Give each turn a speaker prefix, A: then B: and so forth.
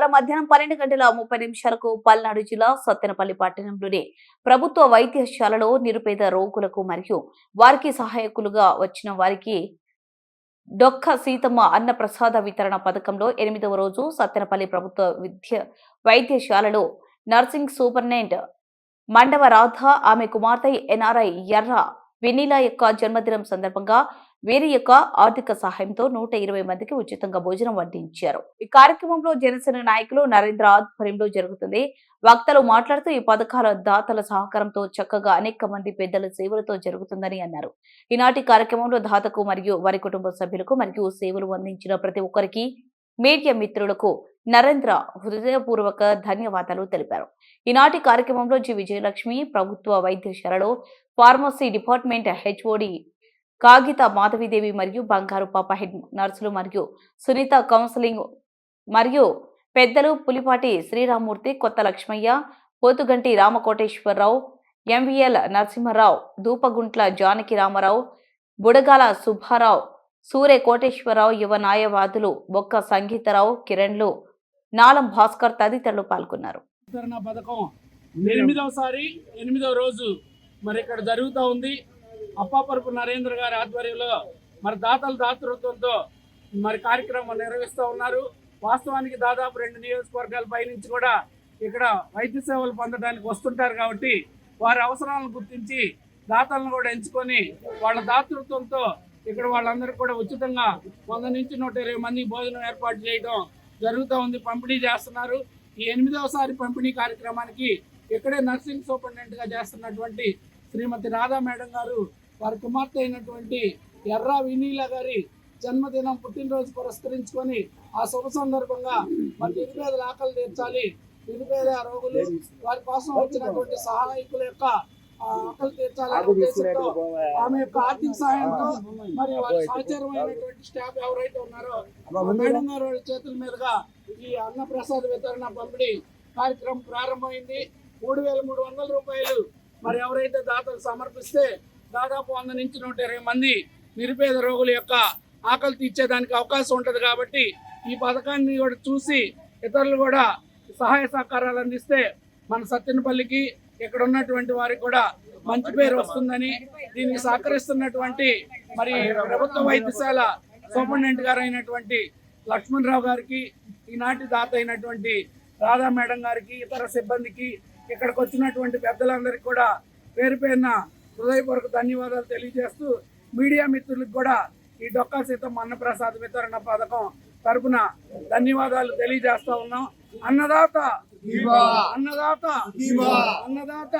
A: శుక్రవారం మధ్యాహ్నం పన్నెండు గంటల ముప్పై నిమిషాలకు పల్నాడు జిల్లా సత్తెనపల్లి పట్టణంలోని ప్రభుత్వ వైద్యశాలలో నిరుపేద రోగులకు మరియు వారికి సహాయకులుగా వచ్చిన వారికి డొక్క సీతమ్మ అన్న ప్రసాద వితరణ పథకంలో ఎనిమిదవ రోజు సత్తెనపల్లి ప్రభుత్వ విద్య వైద్యశాలలో నర్సింగ్ సూపరింటెండెంట్ మండవ రాధ ఆమె కుమార్తె ఎన్ఆర్ఐ ఎర్ర వెన్నీల యొక్క జన్మదినం సందర్భంగా వీరి యొక్క ఆర్థిక సహాయంతో నూట ఇరవై మందికి ఉచితంగా భోజనం వడ్డించారు. ఈ కార్యక్రమంలో జనసేన నాయకులు నరేంద్ర ఆధ్వర్యంలో జరుగుతుంది. వక్తలు మాట్లాడుతూ ఈ పథకాల దాతల సహకారంతో చక్కగా అనేక మంది పెద్దల సేవలతో జరుగుతుందని అన్నారు. ఈనాటి కార్యక్రమంలో దాతకు మరియు వారి కుటుంబ సభ్యులకు మరియు సేవలు అందించిన ప్రతి ఒక్కరికి మీడియా మిత్రులకు నరేంద్ర హృదయపూర్వక ధన్యవాదాలు తెలిపారు. ఈనాటి కార్యక్రమంలో జి. విజయలక్ష్మి ప్రభుత్వ వైద్యశాలలో ఫార్మసీ డిపార్ట్మెంట్ హెచ్ఓడి కాగిత మాధవిదేవి మరియు బంగారు పాప హెడ్ నర్సులు మరియు సునీత కౌన్సిలింగ్ మరియు పెద్దలు పులిపాటి శ్రీరామూర్తి కొత్త లక్ష్మయ్య పోతుగంటి రామకోటేశ్వరరావు ఎంవిఎల్ నరసింహారావు దూపగుంట్ల జానకి రామారావు బుడగాల సుబ్బారావు సూర్య కోటేశ్వరరావు యువ న్యాయవాదులు బొక్క సంగీతరావు కిరణ్లు నాలం భాస్కర్ తదితరులు పాల్గొన్నారు.
B: ఎనిమిదవసారి ఎనిమిదవ రోజు మరి ఇక్కడ జరుగుతూ ఉంది. అప్పాపరుపు నరేంద్ర గారి ఆధ్వర్యంలో మరి దాతల దాతృత్వంతో మరి కార్యక్రమం నిర్వహిస్తూ ఉన్నారు. వాస్తవానికి దాదాపు రెండు నియోజకవర్గాల పైనుంచి కూడా ఇక్కడ వైద్య సేవలు పొందడానికి వస్తుంటారు కాబట్టి వారి అవసరాలను గుర్తించి దాతలను కూడా ఎంచుకొని వాళ్ళ దాతృత్వంతో ఇక్కడ వాళ్ళందరూ కూడా ఉచితంగా వంద నుంచి నూట ఇరవై మందికి భోజనం ఏర్పాటు చేయడం జరుగుతూ ఉంది పంపిణీ చేస్తున్నారు. ఈ ఎనిమిదవసారి పంపిణీ కార్యక్రమానికి ఇక్కడే నర్సింగ్ సూపరింటెండెంట్గా చేస్తున్నటువంటి శ్రీమతి రాధా మేడం గారు వారి కుమార్తె అయినటువంటి ఎర్ర వినీల గారి జన్మదినం పుట్టినరోజు పురస్కరించుకొని ఆ శుభ సందర్భంగా మరి నిరుపేదల ఆకలి తీర్చాలి. నిరుపేద రోగులు వారి కోసం వచ్చినటువంటి సహాయకుల యొక్క ఆకలి తీర్చాలనే ఉద్దేశంతో ఆమె యొక్క ఆర్థిక సహాయంతో మరి వారి సహచరమైనటువంటి స్టాఫ్ ఎవరైతే ఉన్నారో మేడం గారు చేతుల మీదుగా ఈ అన్న ప్రసాద్ వితరణ పంపిణీ కార్యక్రమం ప్రారంభమైంది. మూడు వేల మూడు వందల రూపాయలు మరి ఎవరైతే దాతలు సమర్పిస్తే దాదాపు వంద నుంచి నూట ఇరవై మంది నిరుపేద రోగుల యొక్క ఆకలి తీర్చేదానికి అవకాశం ఉంటుంది కాబట్టి ఈ పథకాన్ని కూడా చూసి ఇతరులు కూడా సహాయ సహకారాలు అందిస్తే మన సత్యనపల్లికి ఇక్కడ ఉన్నటువంటి వారికి కూడా మంచి పేరు వస్తుందని దీనికి సహకరిస్తున్నటువంటి మరి ప్రభుత్వ వైద్యశాల సూపరింటెండెంట్ గారు అయినటువంటి లక్ష్మణరావు గారికి ఈనాటి దాత అయినటువంటి రాధా మేడం గారికి ఇతర సిబ్బందికి ఇక్కడికి వచ్చినటువంటి పెద్దలందరికీ కూడా పేరు పేరున హృదయపూర్వక ధన్యవాదాలు తెలియజేస్తూ మీడియా మిత్రులకు కూడా ఈ డొక్కా సీతమ్మ అన్నప్రసాద్ వితరణ పథకం తరపున ధన్యవాదాలు తెలియజేస్తా ఉన్నాం. అన్నదాత అన్నదాత అన్నదాత